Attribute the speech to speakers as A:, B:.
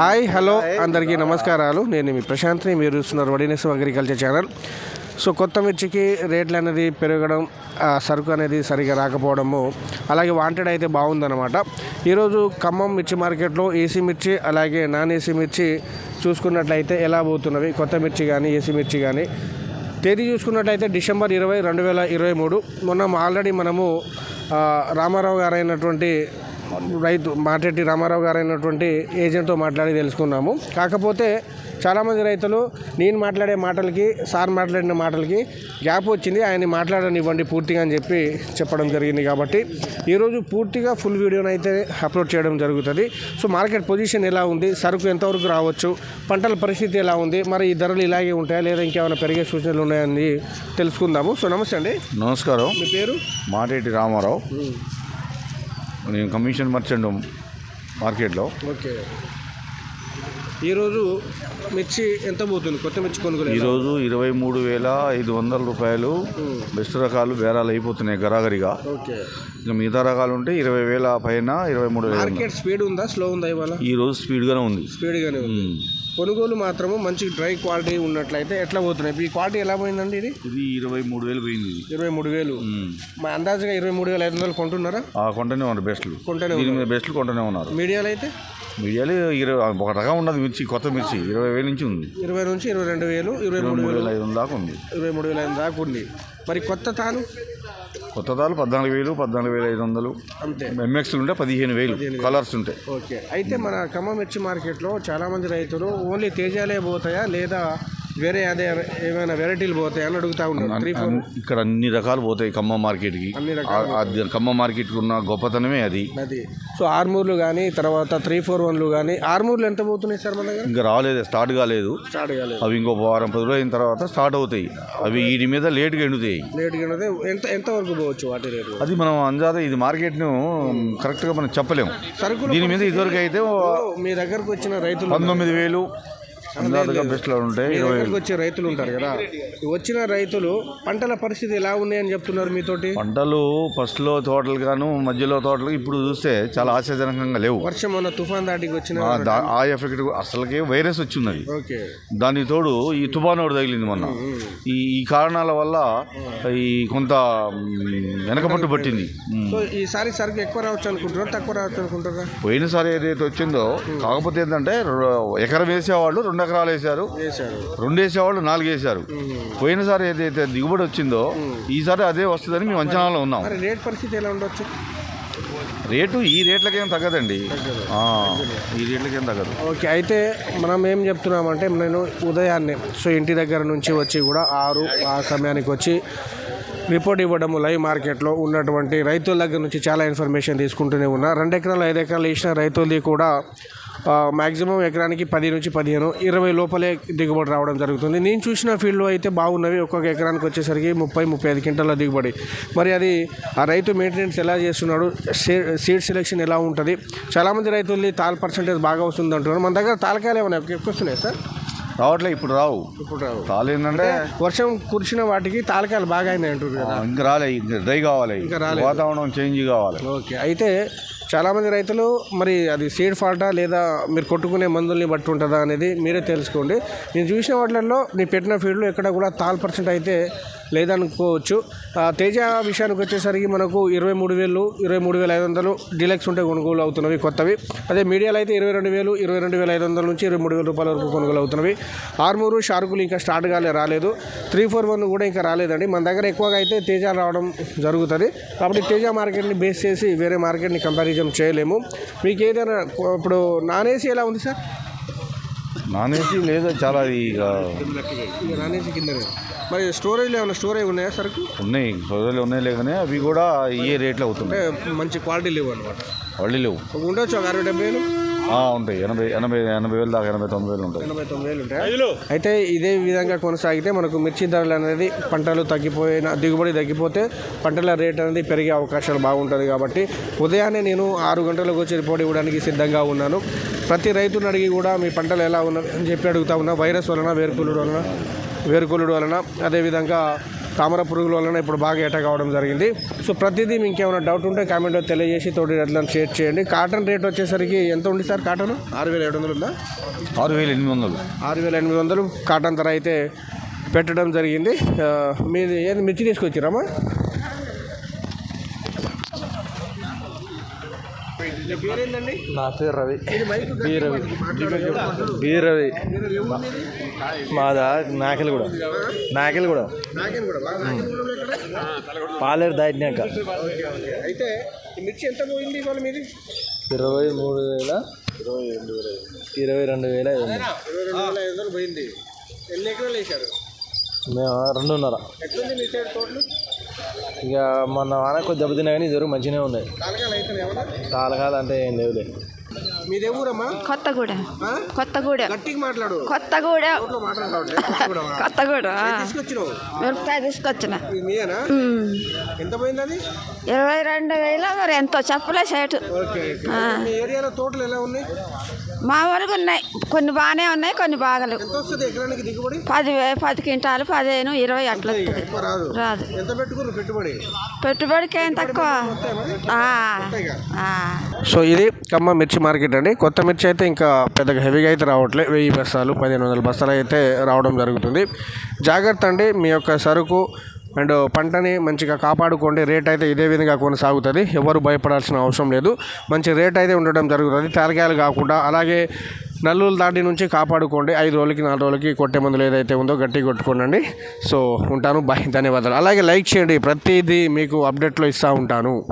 A: Hi hello అందరికీ నమస్కారాలు. నేను మీ ప్రశాంత్ని మీరు చూస్తున్నారు వడినెస్ అగ్రికల్చర్ ఛానల్. సో కొత్త మిర్చికి రేట్లు అనేది పెరగడం సరుకు అనేది సరిగా రాకపోవడము అలాగే వాంటెడ్ అయితే బాగుందన్నమాట. ఈరోజు ఖమ్మం మిర్చి మార్కెట్లో ఏసీ మిర్చి అలాగే నాన్ ఏసీ మిర్చి చూసుకున్నట్లయితే ఎలా పోతున్నవి? కొత్త మిర్చి కానీ ఏసీ మిర్చి కానీ తేదీ చూసుకున్నట్లయితే డిసెంబర్ ఇరవై రెండు వేల ఇరవై మూడు. మొన్న ఆల్రెడీ మనము రామారావు గారైనటువంటి రైతు మాటెట్టి రామారావు గారు అయినటువంటి ఏజెంట్తో మాట్లాడి తెలుసుకున్నాము. కాకపోతే చాలామంది రైతులు నేను మాట్లాడే మాటలకి సార్ మాట్లాడిన మాటలకి గ్యాప్ వచ్చింది. ఆయన మాట్లాడనివ్వండి పూర్తిగా అని చెప్పి చెప్పడం జరిగింది కాబట్టి ఈరోజు పూర్తిగా ఫుల్ వీడియోని అయితే అప్లోడ్ చేయడం జరుగుతుంది. సో మార్కెట్ పొజిషన్ ఎలా ఉంది? సరుకు ఎంతవరకు రావచ్చు? పంటల పరిస్థితి ఎలా ఉంది? మరి ఈ ధరలు ఇలాగే ఉంటాయా? లేదా ఇంకేమైనా పెరిగే సూచనలు ఉన్నాయని తెలుసుకుందాము. సో నమస్తే అండి.
B: నమస్కారం.
A: మీ పేరు?
B: మాటేటి రామారావు. నేను కమిషన్ మర్చెంట్ మార్కెట్లో.
A: ఓకే. ఈరోజు మిర్చి ఎంత పోతుంది? కొత్త మిర్చి కొనుగోలు?
B: ఈరోజు ఇరవై మూడు వేల ఐదు వందల రూపాయలు బెస్ట్ రకాలు బేరాలు అయిపోతున్నాయి గరాగరిగా.
A: ఓకే.
B: ఇంకా మిగతా రకాలు ఉంటే ఇరవై వేల పైన ఇరవై మూడు వేల
A: మార్కెట్ స్పీడ్ ఉందా? స్లో ఉందా ఇవాళ?
B: ఈరోజు స్పీడ్గానే ఉంది.
A: స్పీడ్గానే ఉంది. కొనుగోలు మాత్రము మంచి డ్రై క్వాలిటీ ఉన్నట్లయితే ఎట్లా పోతున్నాయి? ఈ క్వాలిటీ ఎలా పోయిందండి ఇది?
B: ఇది ఇరవై మూడు వేలు పోయింది
A: ఇరవై మూడు వేలు.
B: ఉమ్.
A: మా అందాజుగా ఇరవై మూడు వేల ఐదు వందలు కొంటున్నారా?
B: కొంటనే ఉన్నారు బెస్ట్లు.
A: కొంటనే
B: బెస్ట్లు కొంటనే ఉన్నారు.
A: మీడియాలో అయితే?
B: మీడియాలో ఇరవై ఒక రకం ఉన్నది మిర్చి కొత్త మిర్చి ఇరవై వేల నుంచి ఉంది.
A: ఇరవై నుంచి ఇరవై రెండు వేలు ఇరవై మూడు వేలు.
B: వేల ఐదు వందల దాకా ఉంది.
A: ఇరవై మూడు వేల ఐదు దాకా ఉంది. మరి కొత్త తాను
B: కొత్త తాలు పద్నాలుగు వేలు పద్నాలుగు వేల ఐదు వందలు.
A: అంతే.
B: ఎంఎక్స్లు ఉంటే పదిహేను వేలు కలర్స్ ఉంటాయి
A: ఓకే. అయితే మన ఖమ్మం మిర్చి మార్కెట్లో చాలామంది రైతులు ఓన్లీ తేజాలే పోతాయా లేదా వేరే అదే ఏమైనా వెరైటీలు పోతాయా అని అడుగుతా ఉన్నారు త్రీ ఫోర్
B: అన్- ఇక్కడ అన్ని రకాలు పోతాయి ఖమ్మం మార్కెట్కి.
A: అన్ని
B: ఆ ఖమ్మం మార్కెట్కి ఉన్న గొప్పతనమే అది.
A: అది. సో ఆర్మూర్లు కానీ తర్వాత త్రీ ఫోర్ వన్లు కానీ ఆర్మూర్లు ఎంత పోతున్నాయి సార్ మన దగ్గర?
B: ఇంకా రాలేదు స్టార్ట్ కాలేదు.
A: స్టార్ట్ కాలేదు.
B: అవి ఇంకో వారం పది రోజులు అయిన తర్వాత స్టార్ట్ అవుతాయి. అవి వీటి మీద లేట్గా ఎండుతాయి.
A: లేట్గా ఉన్నది ఎంత ఎంత వరకు పోవచ్చు వాటి రేటు?
B: అది మనం అందాద ఇది మార్కెట్ను కరెక్ట్గా మనం చెప్పలేము
A: సరుకులు
B: దీని మీద ఇదివరకు అయితే
A: మీ దగ్గరకు వచ్చిన రైతులు
B: పంతొమ్మిది వేలు ఉంటాయి
A: వచ్చే రైతులు ఉంటారు కదా? వచ్చిన రైతులు పంటల పరిస్థితి ఎలా ఉన్నాయని చెప్తున్నారు మీతోటి?
B: పంటలు ఫస్ట్లో తోటలు గాను మధ్యలో తోటలు ఇప్పుడు చూస్తే చాలా ఆశాజనకంగా లేవు.
A: వర్షం మొన్న తుఫాన్ దాటికి వచ్చిన
B: ఆ ఎఫెక్ట్ అసలుకే వైరస్ వచ్చిన్నది
A: ఓకే.
B: దానికి తోడు ఈ తుఫాను ఒకటి తగిలింది మొన్న. ఈ ఈ కారణాల వల్ల ఈ కొంత మ్, వెనకబట్టు పట్టింది.
A: సో ఈసారి సరుకు ఎక్కువ రావచ్చు అనుకుంటున్నారు? తక్కువ రావచ్చు అనుకుంటారా
B: పోయినసారి ఏదైతే వచ్చిందో కాకపోతే ఏంటంటే ఎకరం వేసేవాళ్ళు రెండు ఎకరాలు వేశారు. రెండు వేసేవాళ్ళు నాలుగు వేశారు పోయినసారి ఏదైతే దిగుబడి వచ్చిందో ఈసారి అదే వస్తుందని మేము అంచనాలో ఉన్నాం.
A: రేట్ పరిస్థితి ఎలా ఉండొచ్చు?
B: రేటు ఈ రేట్లకేం తగ్గదండి. ఈ రేట్లకేం తగ్గదు.
A: ఓకే అయితే మనం ఏం చెప్తున్నామంటే నేను ఉదయాన్నే సో ఇంటి దగ్గర నుంచి వచ్చి కూడా ఆరు ఆ సమయానికి వచ్చి రిపోర్ట్ ఇవ్వడము లైవ్ మార్కెట్లో ఉన్నటువంటి రైతుల దగ్గర నుంచి చాలా ఇన్ఫర్మేషన్ తీసుకుంటూనే ఉన్నా. రెండు ఎకరాలు ఐదు ఎకరాలు వేసిన రైతులది కూడా మ్యాక్సిమం ఎకరానికి పది నుంచి పదిహేను ఇరవై లోపలే దిగుబడి రావడం జరుగుతుంది. నేను చూసిన ఫీల్డ్లో అయితే బాగున్నవి. ఒక్కొక్క ఎకరానికి వచ్చేసరికి ముప్పై ముప్పై ఐదు క్వింటాల దిగుబడి. మరి అది ఆ రైతు మెయింటెనెన్స్ ఎలా చేస్తున్నాడు? సీడ్ సెలెక్షన్ ఎలా ఉంటుంది? చాలామంది రైతుల్ని తాల్ పర్సంటేజ్ బాగా వస్తుంది అంటున్నారు. మన దగ్గర తాలకాయలు ఏమైనా ఎక్కువ వస్తున్నాయి సార్?
B: రావట్లే ఇప్పుడు రావు.
A: ఇప్పుడు రావు.
B: తాలు ఏంటంటే
A: వర్షం కురిసిన వాటికి తాలకాయలు బాగా అయినాయి అంటారు
B: ఇంకా రాలే ఇంకా డ్రై కావాలి.
A: ఇంకా రాలేదు.
B: వాతావరణం చేంజ్ కావాలి.
A: ఓకే అయితే చాలామంది రైతులు మరి అది సీడ్ ఫాల్టా లేదా మీరు కొట్టుకునే మందుల్ని బట్టి ఉంటుందా అనేది మీరే తెలుసుకోండి. నేను చూసిన వాటిల్లో నేను పెట్టిన ఫీల్డ్లో ఎక్కడ కూడా తాల్ పర్సెంట్ అయితే లేదనుకోవచ్చు. తేజ విషయానికి వచ్చేసరికి మనకు ఇరవై మూడు వేలు ఇరవై మూడు వేల ఐదు వందలు డీలక్స్ ఉంటే కొనుగోలు అవుతున్నవి కొత్తవి. అదే మీడియాలో అయితే ఇరవై రెండు వేలు ఇరవై రెండు వేల ఐదు వందల నుంచి ఇరవై మూడు వేల రూపాయల వరకు కొనుగోలు అవుతున్నవి. ఆర్మూరు షార్కులు ఇంకా స్టార్ట్ కాలే రాలేదు. త్రీ ఫోర్ వన్ కూడా ఇంకా రాలేదండి. మన దగ్గర ఎక్కువగా అయితే తేజ రావడం జరుగుతుంది. కాబట్టి తేజ మార్కెట్ని బేస్ చేసి వేరే మార్కెట్ని కంపారిజన్ చేయలేము. మీకు ఏదైనా ఇప్పుడు నాన్ ఏసీ ఎలా ఉంది సార్?
B: నాన్ ఏసీ లేదు చాలా ఇక
A: నాన్ ఏసీ కిందనే. మరి స్టోరేజ్లో ఏమైనా స్టోరేజ్ ఉన్నాయా సరుకు?
B: ఉన్నాయి సోదరులు ఉన్నాయి లేకనే అవి కూడా ఏ రేట్లు అవుతున్నాయి.
A: మంచి క్వాలిటీ లేవు అనమాట
B: వాళ్ళు లేవు.
A: ఉండొచ్చు ఒక అరవై డెబ్బై వేలు?
B: ఉంటాయి. ఎనభై ఎనభై ఎనభై వేలు దాకా ఎనభై తొంభై వేలు ఉంటాయి.
A: ఎనభై తొమ్మిది వేలు ఉంటాయి? అయితే ఇదే విధంగా కొనసాగితే మనకు మిర్చి ధరలు అనేది పంటలు తగ్గిపోయిన దిగుబడి తగ్గిపోతే పంటల రేట్ అనేది పెరిగే అవకాశాలు బాగుంటుంది కాబట్టి ఉదయాన్నే నేను ఆరు గంటలకు వచ్చి రిపోర్ట్ ఇవ్వడానికి సిద్ధంగా ఉన్నాను. ప్రతి రైతుని అడిగి కూడా మీ పంటలు ఎలా ఉన్నవి అని చెప్పి అడుగుతా ఉన్నా. వైరస్ వలన వేరుకులుడు వలన వేరుకులుడు వలన అదేవిధంగా తామర పురుగుల వలన ఇప్పుడు బాగా ఎట కావడం జరిగింది. సో ప్రతిదీ మీకు ఇంకేమైనా డౌట్ ఉంటే కామెంట్లో తెలియజేసి తోటి రైతులను షేర్ చేయండి. కాటన్ రేట్ వచ్చేసరికి ఎంత ఉంది సార్ కాటన్ ఆరు వేల ఏడు వందలు ఉందా?
B: ఆరు వేల ఎనిమిది వందలు.
A: ఆరు వేల ఎనిమిది వందలు. కాటన్ ధర అయితే పెట్టడం జరిగింది. మీది ఏది మిర్చి తీసుకొచ్చిరామా
C: నా పేరు రవి. బి రవి. బి రవి. మాదా? నాకెలు కూడా నాకెలు కూడా పాలేరు దాటినాక.
A: అయితే ఈ మిర్చి ఎంత పోయింది ఇవాళ మీది?
C: ఇరవై మూడు వేల ఇరవై రెండు వేల ఐదు వందలు.
A: ఇరవై రెండు వేల ఐదు వందలు పోయింది. ఎన్ని ఎకరాలు వేశారు?
C: మేము రెండున్నర.
A: ఎట్లుంది మీ సైడ్ తోటలు?
C: ఇక మొన్న వాన కొద్ది దెబ్బతిన్నా కానీ ఇద్దరు మంచిగానే ఉన్నాయి. తాళకాలు అంటే ఏం లేవులే.
A: మీది ఎవరమ్మా
D: కొత్తగూడెం? కొత్తగూడెం.
A: గట్టిగా మాట్లాడు.
D: కొత్తగూడెం. కొత్తగూడెం మిరపకాయ తీసుకొచ్చిన.
A: ఎంత పోయింది అది?
D: ఇరవై రెండు వేల మరి ఎంతో చెప్పలే సేటు
A: ఓకే మీ ఏరియాలో తోటలు ఎలా ఉన్నాయి?
D: మామూలుగా ఉన్నాయి. కొన్ని బాగానే ఉన్నాయి కొన్ని బాగలు పది పది క్వింటాలు పదిహేను ఇరవై అట్లా వస్తుంది.
A: రాదు.
D: పెట్టుబడికి ఏం తక్కువ? ఆ. ఆ.
A: సో ఇది ఖమ్మం మిర్చి మార్కెట్ అండి. కొత్త మిర్చి అయితే ఇంకా పెద్దగా హెవీగా అయితే రావట్లే. వెయ్యి బస్తాలు పదిహేను వందల బస్తాలు అయితే రావడం జరుగుతుంది. జాగ్రత్త అండి మీ యొక్క సరుకు అండ్ పంటని మంచిగా కాపాడుకోండి. రేట్ అయితే ఇదే విధంగా కొనసాగుతుంది. ఎవరు భయపడాల్సిన అవసరం లేదు. మంచి రేట్ అయితే ఉండడం జరుగుతుంది. తేలకాయలు కాకుండా అలాగే నల్లులు దాటి నుంచి కాపాడుకోండి. ఐదు రోజులకి నాలుగు రోజులకి కొట్టే మందులు ఏదైతే ఉందో గట్టి కొట్టుకోండి సో ఉంటాను. బాయ్. ధన్యవాదాలు. అలాగే లైక్ చేయండి. ప్రతిదీ మీకు అప్డేట్లో ఇస్తూ ఉంటాను.